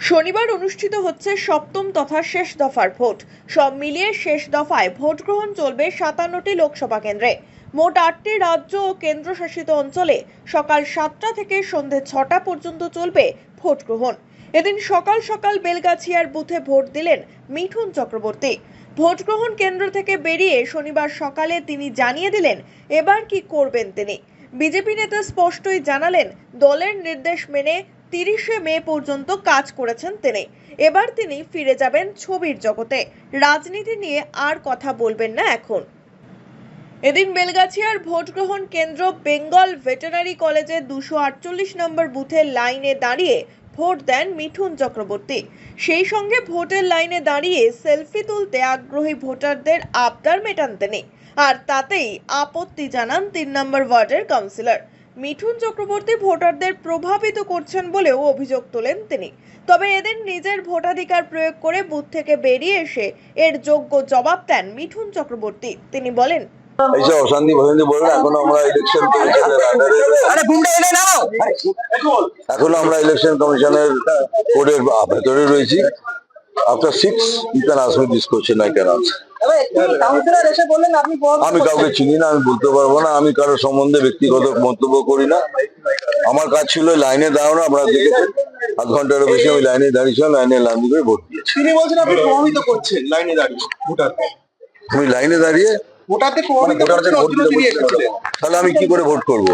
শনিবার অনুষ্ঠিত হচ্ছে সপ্তম তথা শেষ দফার ভোট। সব মিলিয়ে শেষ দফায় ভোট গ্রহণ চলবে সাতান্নটি লোকসভা কেন্দ্রে। মোট আটটি রাজ্য ও কেন্দ্রশাসিত অঞ্চলে সকাল সাতটা থেকে সন্ধে ছটা পর্যন্ত চলবে ভোট গ্রহণ। এদিন সকাল সকাল বেলগাছিয়ার বুথে ভোট দিলেন মিঠুন চক্রবর্তী। ভোট গ্রহণ কেন্দ্র থেকে বেরিয়ে শনিবার সকালে তিনি জানিয়ে দিলেন, এবার কি করবেন তিনি? বিজেপি নেতা স্পষ্টই জানালেন, দলের নির্দেশ মেনে তিরিশে মে পর্যন্ত কাজ করেছেন তিনি। এবার তিনি ফিরে যাবেন ছবির জগতে। রাজনীতি নিয়ে আর কথা বলবেন না এখন। এদিন বেলগাছিয়ার ভোট গ্রহণ কেন্দ্র বেঙ্গল ভেটেনারি কলেজের দুশো আটচল্লিশ নম্বর বুথের লাইনে দাঁড়িয়ে ভোট দেন মিঠুন চক্রবর্তী। সেই সঙ্গে ভোটের লাইনে দাঁড়িয়ে সেলফি তুলতে আগ্রহী ভোটারদের আবদার মেটান তিনি। আর তাতেই আপত্তি জানান তিন নম্বর ওয়ার্ডের কাউন্সিলর। মিঠুন চক্রবর্তী ভোটারদের প্রভাবিত করছেন বলেও অভিযোগ তোলেন তিনি। তবে এদিন নিজের ভোটাধিকার প্রয়োগ করে বুথ থেকে বেরিয়ে এসে এর যোগ্য জবাব দেন মিঠুন চক্রবর্তী। তিনি বলেন এইসব অশান্তি এখনও আমরা ইলেকশন কমিশনের আন্ডারে আরে ঘুমটা এনে নাও! এখনও আমরা ইলেকশন কমিশনের কোডের ভেতরে রয়েছি। After six you can ask me this question I can answer আমি কাউকে চিনি না আমি বলতে পারব না আমি কারোর সম্বন্ধে ব্যক্তিগত মন্তব্য করি না। আমার কাজ ছিল লাইনে দাঁড়ানো আপনারা দেখেছেন। আধ ঘন্টারও বেশি আমি লাইনে দাঁড়িয়েছিলাম লাইনে লাইন করে ভোট দিয়েছি। তিনি বলছেন আপনি প্রভাবিত করছেন লাইনে দাঁড়িয়ে আমি লাইনে দাঁড়িয়ে ভোটারদের প্রভাবিত করছেন। এসেছিলেন তাহলে আমি কি করে ভোট করব?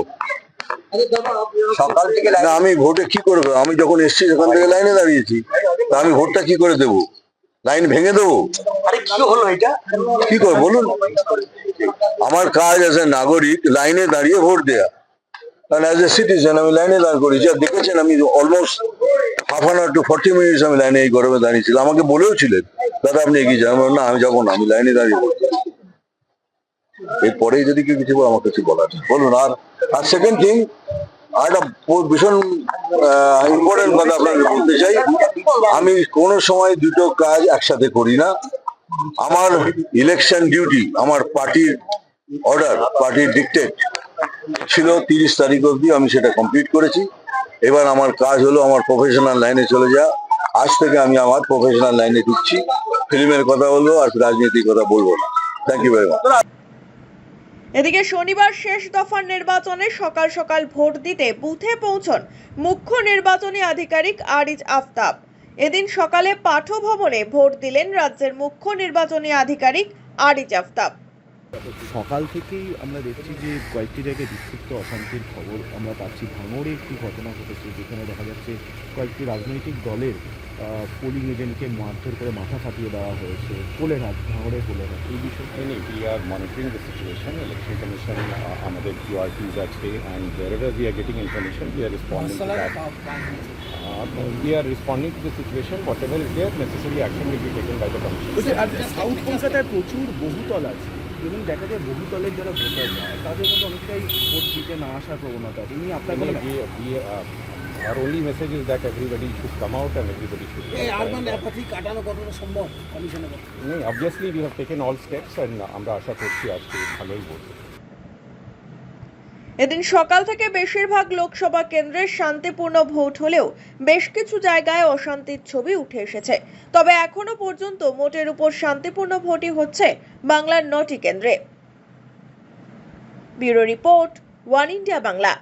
সকাল থেকে আমি ভোটে কি করব? আমি যখন এসেছি সেখান থেকে লাইনে দাঁড়িয়েছি। তা আমি ভোটটা কি করে দেবো? লাইন ভেঙে দেবো? কি করে? বলুন। আমার কাজ অ্যাজ এ নাগরিক লাইনে দাঁড়িয়ে ভোট দেয়া। কারণ অ্যাজ এ সিটিজেন আমি লাইনে দাঁড় করেছি। আর দেখেছেন আমি almost half an hour to forty minutes আমি লাইনে এই গরমে দাঁড়িয়েছিলাম। আমাকে বলেও ছিলেন দাদা আপনি এগিয়ে যান। না আমি যাব না আমি লাইনে দাঁড়িয়ে ভোট। এরপরে যদি কেউ কিছু বলে, আমার কিছু বলার। বলুন আর আর সেকেন্ড থিং আর একটা ভীষণ ইম্পর্টেন্ট কথা আপনাকে বলতে চাই। আমি কোনো সময় দুটো কাজ একসাথে করি না। আমার ইলেকশন ডিউটি আমার পার্টির অর্ডার পার্টির ডিকটেট ছিল তিরিশ তারিখ অবধি, আমি সেটা কমপ্লিট করেছি। এবার আমার কাজ হলো আমার প্রফেশনাল লাইনে চলে যা আজ থেকে আমি আমার প্রফেশনাল লাইনে ঢুকছি। ফিল্মের কথা বলব আর রাজনীতির কথা বলব থ্যাংক ইউ ভেরি মাচ এদিকে শনিবার শেষ দফার নির্বাচনে সকাল সকাল ভোট দিতে বুথে পৌঁছন মুখ্য নির্বাচনী আধিকারিক আরিজ আফতাব। এদিন সকালে পাঠভবনে ভোট দিলেন রাজ্যের মুখ্য নির্বাচনী আধিকারিক আরিজ আফতাব। সকাল থেকেই আমরা দেখছি যে কয়েকটি জায়গায় বিক্ষিপ্ত অশান্তির খবর আমরা পাচ্ছি। ভাঙড়ে একটি ঘটনা ঘটেছে যেখানে দেখা যাচ্ছে কয়েকটি রাজনৈতিক দলের পোলিং এজেন্টকে মারধর করে মাথা ফাটিয়ে দেওয়া হয়েছে। কোলে রাত ধরে কোলে রাত এই বিষয়টি নেই we are monitoring the situation election commission আমাদের কিউ আর পিজ আছে and wherever we are getting information we are responding we are responding to the situation whatever is there necessary action will be taken by the commission south কলকাতায় প্রচুর বহুতল আছে। এবং দেখা যায় বহুতলের যারা ভোটার যায় তাদের মধ্যে অনেকটাই ভোট দিতে না আসার প্রবণতা আছে। আপনার our only message is that everybody should come out and everybody should. এই আরবান অ্যাপাথি কাটানো কতটা সম্ভব কমিশনের obviously we have taken all steps and uh, আমরা আশা করছি আজকে ভালোই বলব এদিন সকাল থেকে বেশিরভাগ লোকসভা কেন্দ্রে শান্তিপূর্ণ ভোট হলেও বেশ কিছু জায়গায় অশান্তির ছবি উঠে এসেছে। তবে এখনও পর্যন্ত মোটের উপর শান্তিপূর্ণ ভোটই হচ্ছে বাংলার নটি কেন্দ্রে। Bureau report one India Bangla.